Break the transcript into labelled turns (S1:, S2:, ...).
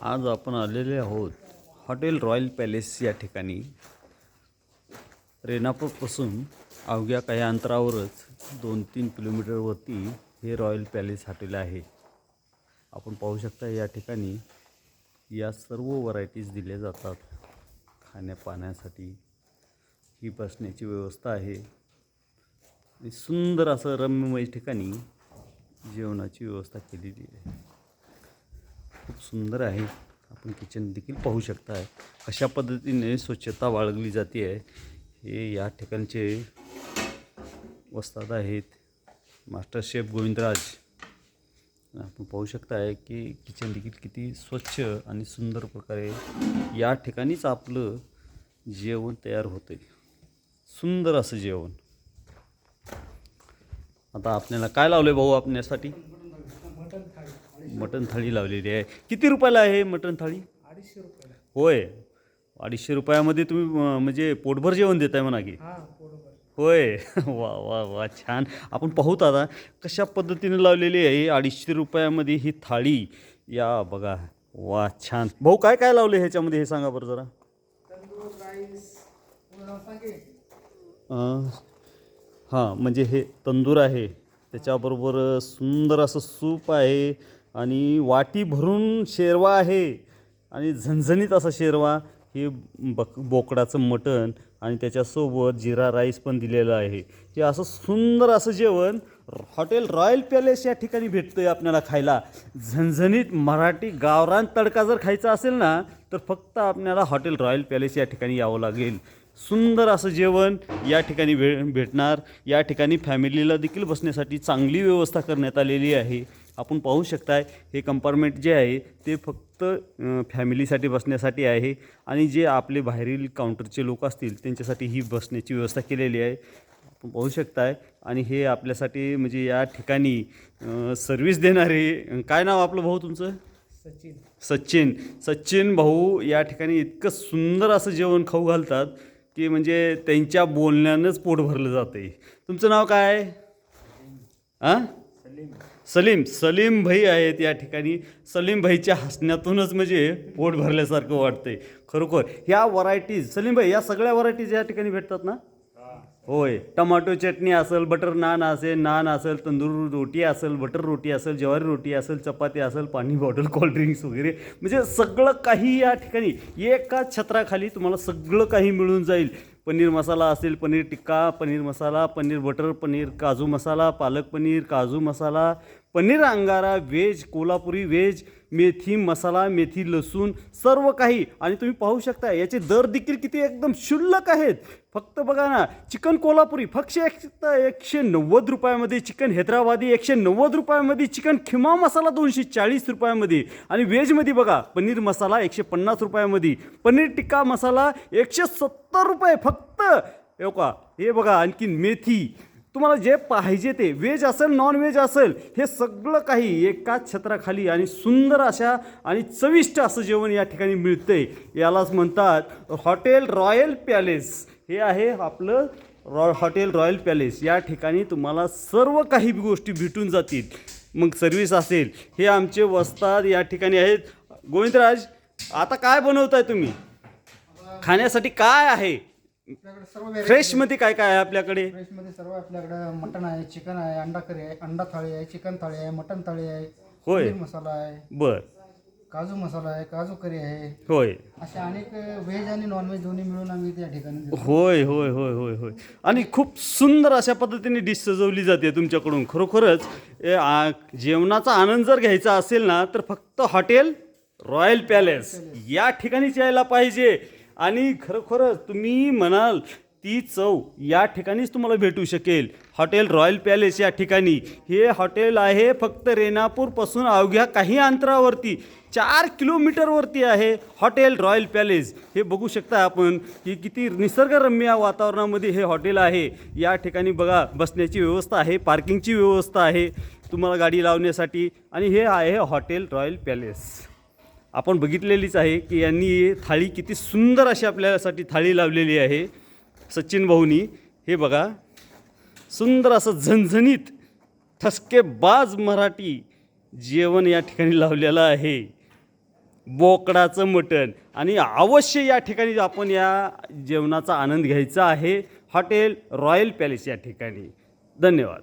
S1: आज आपण आलेले आहोत हॉटेल रॉयल पॅलेस या ठिकाणी. रेणापूरपासून अवघ्या काही अंतरावरच दोन तीन किलोमीटरवरती हे रॉयल पॅलेस हॉटेल आहे. आपण पाहू शकता या ठिकाणी या सर्व व्हरायटीज दिल्या जातात. खाण्यापाण्यासाठी ही बसण्याची व्यवस्था आहे. आणि सुंदर असं रम्यमय ठिकाणी जेवणाची व्यवस्था केलेली आहे. सुंदर आहे. आपण किचन देखील पाहू शकता आहे अशा पद्धतीने स्वच्छता बाळगली जाते आहे. हे या ठिकाणचे वस्ताद आहेत. Master chef Govindraj. आपण पाहू शकता आहे की किचन देखील किती स्वच्छ आणि सुंदर प्रकारे या ठिकाणीच आपलं जेवण तयार होतं सुंदर असं जेवण. आता आपल्याला काय लावलं आहे भाऊ आपल्यासाठी? मटण थाळी लावलेली आहे. किती रुपयाला आहे मटण थाळी?
S2: अडीचशे रुपये
S1: होय. अडीचशे रुपयामध्ये तुम्ही अं, म्हणजे पोटभर जेवण देताय म्हणा की.
S2: हा बरोबर
S1: होय. वा वा वा छान. आपण पाहूत आता कशा पद्धतीने लावलेली आहे अडीचशे रुपयामध्ये ही थाळी. या बघा. वा छान. भाऊ काय काय लावले ह्याच्यामध्ये हे सांगा बरं जरा.
S2: तंदूर राईस पूर्ण नाव सांगे
S1: अं, हां म्हणजे हे तंदूर आहे. त्याच्याबरोबर सुंदर असं सूप आहे. आणि वाटी भरून शेरवा आहे आणि झणझणीत असा शेरवा हे बक बोकडाचं मटण आणि त्याच्यासोबत जिरा राईस पण दिलेलं आहे. हे असं सुंदर असं जेवण हॉटेल रॉयल पॅलेस या ठिकाणी भेटतं आहे आपल्याला खायला. झणझणीत मराठी गावरान तडका जर खायचा असेल ना तर फक्त आपल्याला हॉटेल रॉयल पॅलेस या ठिकाणी यावं लागेल. सुंदर असं जेवण या ठिकाणी भे भेटणार. या ठिकाणी फॅमिलीला देखील बसण्यासाठी चांगली व्यवस्था करण्यात आलेली आहे. आपण पाहू शकताय हे कंपार्टमेंट जे आहे ते फक्त फॅमिलीसाठी बसण्यासाठी आहे आणि जे आपले बाहेरील काउंटरचे लोक असतील त्यांच्यासाठी ही बसण्याची व्यवस्था केलेली आहे. आपण पाहू शकताय आणि हे आपल्यासाठी म्हणजे या ठिकाणी सर्विस देणारे काय नाव आपलं भाऊ तुमचं?
S2: सचिन.
S1: सचिन. सचिन भाऊ या ठिकाणी इतकं सुंदर असं जेवण खाऊ घालतात की म्हणजे त्यांच्या बोलण्यानंच पोट भरलं जातं आहे तुमचं नाव काय? आहे हां सलीम सलीम भाई आहेत या ठिकाणी. सलीम भाईच्या हसण्यातूनच म्हणजे पोट भरल्यासारखं वाटतंय. खरोखर ह्या व्हरायटीज सलीम भाई या सगळ्या व्हरायटीज या ठिकाणी भेटतात ना? होय टमाटो चटणी असेल बटर नान असेल नान असेल तंदूर रोटी असेल बटर रोटी असेल ज्वारी रोटी असेल चपाती असेल पाणी बॉटल कोल्ड्रिंक्स वगैरे. म्हणजे सगळं काही या ठिकाणी एका छत्राखाली तुम्हाला सगळं काही मिळून जाईल. पनीर मसाला असेल paneer tikka paneer masala paneer butter paneer kaju masala palak paneer kaju masala paneer angara veg Kolhapuri veg methi masala methi लसूण सर्व काही. आणि तुम्ही पाहू शकता याचे दर देखील किती एकदम शुल्लक आहेत. फक्त बघा ना चिकन कोल्हापुरी फक्त एक एकशे नव्वद रुपयामध्ये चिकन हैदराबादी एकशे नव्वद रुपयामध्ये चिकन खिमा मसाला दोनशे चाळीस रुपयामध्ये. आणि व्हेजमध्ये बघा पनीर मसाला एकशे पन्नास रुपयामध्ये. पनीर टिक्का मसाला एकशे सत्तर रुपये फक्त. का हे बघा आणखीन मेथी तुम्हाला जे पाहिजे ते व्हेज असेल नॉन व्हेज असेल हे सगळं काही एकाच छत्राखाली आणि सुंदर अशा आणि चविष्ट असं जेवण या ठिकाणी मिळतंय. यालाच म्हणतात हॉटेल रॉयल पॅलेस. हे आहे आपलं रॉ हॉटेल रॉयल पॅलेस. या ठिकाणी तुम्हाला सर्व काही गोष्टी भेटून जातील. मग सर्विस असेल. हे आमचे वस्ताद या ठिकाणी आहेत. गोविंदराज आता काय बनवताय तुम्ही? खाण्यासाठी काय आहे?
S2: आपल्याकडे सर्व
S1: फ्रेशमध्ये काय काय आहे आपल्याकडे?
S2: फ्रेशमध्ये सर्व आपल्याकडे मटन आहे चिकन आहे अंडा करी आहे अंडा थाळी आहे चिकन थाळी आहे मटन थाळी आहे
S1: होय.
S2: पनीर मसाला आहे
S1: बर.
S2: काजू मसाला आहे काजू करी आहे.
S1: होय.
S2: असे अनेक व्हेज आणि नॉनव्हेज दोन्ही मिळून आम्ही त्या ठिकाणी देतो.
S1: होय होय होय होय होय. आणि खूप सुंदर अशा पद्धतीने डिश सजवली जाते तुमच्याकडून. खरोखरच ए, आ, जेवणाचा आनंद जर घ्यायचा असेल ना तर फक्त हॉटेल रॉयल पॅलेस. या ठिकाणीच यायला पाहिजे. आणि खरोखरच तुम्ही म्हणाल ती चव या ठिकाणीच तुम्हाला भेटू शकेल. हॉटेल रॉयल पॅलेस या ठिकाणी. हे हॉटेल आहे फक्त रेणापूरपासून अवघ्या काही अंतरावरती. चार किलोमीटरवरती आहे हॉटेल रॉयल पॅलेस. हे बघू शकता आपण की किती निसर्गरम्य वातावरणामध्ये हे हॉटेल आहे. या ठिकाणी बघा बसण्याची व्यवस्था आहे पार्किंगची व्यवस्था आहे तुम्हाला गाडी लावण्यासाठी. आणि हे आहे हॉटेल रॉयल पॅलेस. आपण बघितलेलीच आहे की यांनी थाळी किती सुंदर अशी आपल्यासाठी थाळी लावलेली आहे. सचिन भाऊनी हे बघा. सुंदर असं झणझणीत ठसकेबाज मराठी जेवण या ठिकाणी लावलेलं आहे. बोकडाचं मटण. आणि अवश्य या ठिकाणी आपण या जेवणाचा आनंद घ्यायचा आहे. हॉटेल रॉयल पॅलेस या ठिकाणी. धन्यवाद.